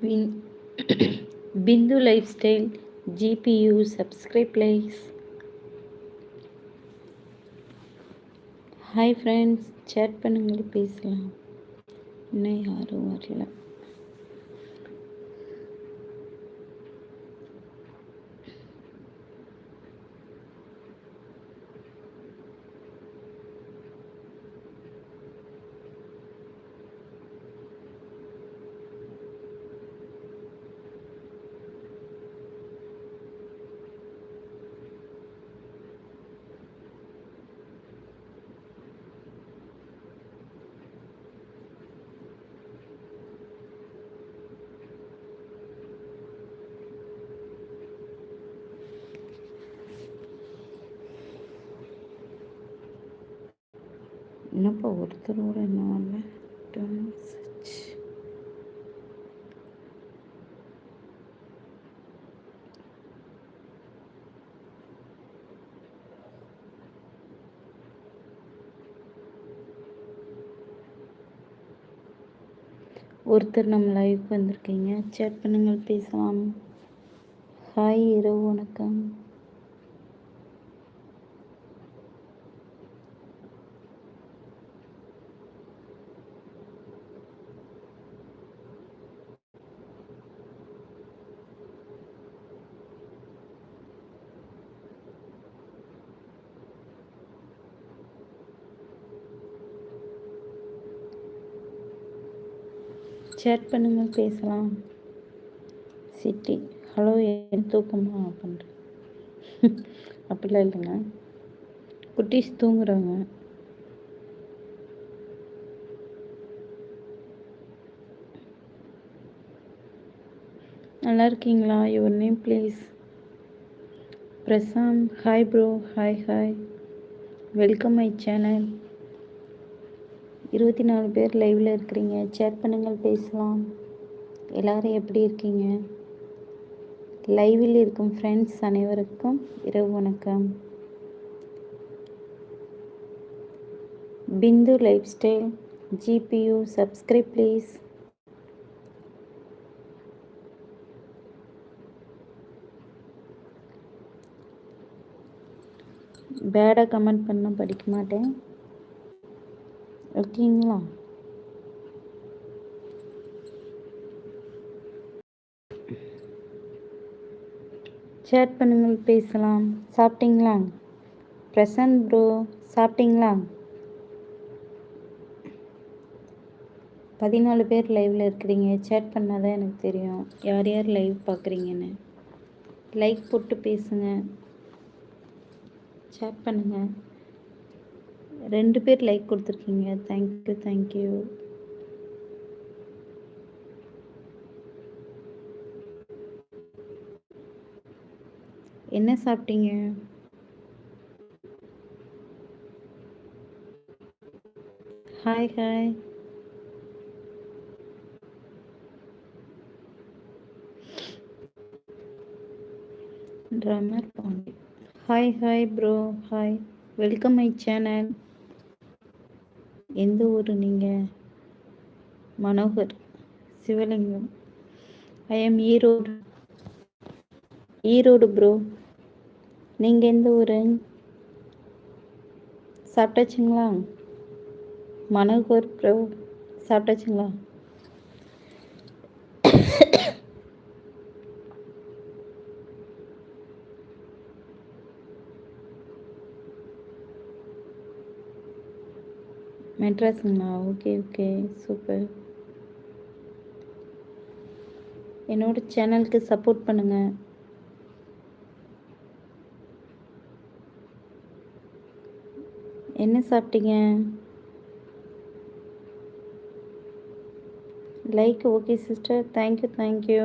Bin- Bindu Lifestyle GPU subscribe please. Hi friends chat பண்ணுங்கள் பேசலாம் இன்னும் யாரும் வரல என்னப்பா ஒருத்தரோட என்ன வரல? ஒருத்தர் நம்ம லைவுக்கு வந்திருக்கீங்க. சேட் பண்ணுங்கள் பேசலாம். ஹாய் இரவு வணக்கம். சேட் பண்ணுங்கள் பேசலாம். சிட்டி. ஹலோ என் தூக்கமா பண்ணுறேன் அப்படிலாம் இல்லைங்க. குட்டீஸ் தூங்குறாங்க. நல்லா இருக்கீங்களா? Your name please Prashanth. Hi bro hi hi welcome my channel இருபத்தி நாலு பேர் லைவில் இருக்கிறீங்க. சேட் பண்ணுங்கள் பேசலாம். எல்லோரும் எப்படி இருக்கீங்க? லைவில் இருக்கும் ஃப்ரெண்ட்ஸ் அனைவருக்கும் இரவு வணக்கம். Bindu lifestyle GPU subscribe please பேடாக comment பண்ண படிக்க மாட்டேன். ஓகேங்களா சேட் பண்ணுங்கள் பேசலாம். சாப்பிட்டீங்களா? பிரசன்ட் ப்ரோ சாப்பிட்டீங்களா? பதினாலு பேர் லைவில் இருக்கிறீங்க. சேட் பண்ணால் தான் எனக்கு தெரியும். யார் யார் லைவ் பார்க்குறீங்கன்னு. லைக் போட்டு பேசுங்க. சேட் பண்ணுங்கள் ரெண்டு பேர் லைக் கொடுத்துருக்கீங்க. தேங்க்யூ தேங்க்யூ என்ன சாப்பிட்டீங்க? Hi hi drummer Pandi hi hi bro hi welcome my channel எந்த ஊர் நீங்கள் Manohar Sivalingam. I am Erode. Erode bro நீங்கள் எந்த ஊர்? சாப்பிட்டாச்சுங்களா? மனோகர் ப்ரோ சாப்பிட்டாச்சுங்களா? மெட்ராஸுங்களா ஓகே ஓகே. சூப்பர். என்னோட சேனலுக்கு சப்போர்ட் பண்ணுங்கள் என்ன சாப்பிட்டீங்க? Like okay sister thank you thank you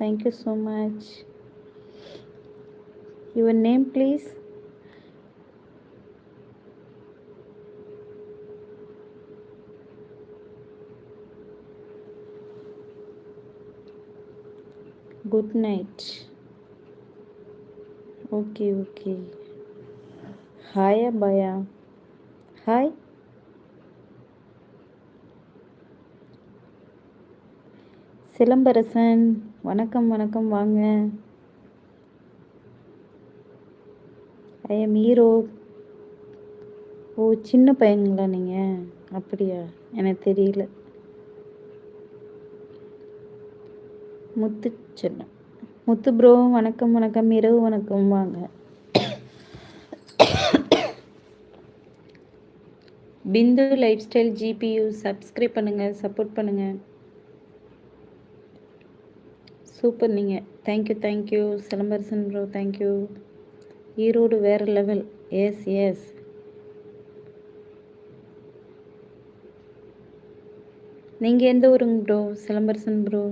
thank you so much your name please good night okay okay hi அபாயா hi Silambarasan வணக்கம் வணக்கம் வாங்க. ஐ எம் ஹீரோ ஓ சின்ன பையனுங்களா நீங்கள் அப்படியா? எனக்கு தெரியல. முத்து செல்லம் முத்து ப்ரோ வணக்கம் வணக்கம். இரவு வணக்கம். வாங்க. Bindu lifestyle GPU subscribe பண்ணுங்கள் சப்போர்ட் பண்ணுங்கள் சூப்பர் நீங்கள் thank you thank you Silambarasan bro thank you Erode வேறு லெவல். எஸ் எஸ் நீங்கள் எந்த ஊருங்க ப்ரோ? சிலம்பரசன் ப்ரோ.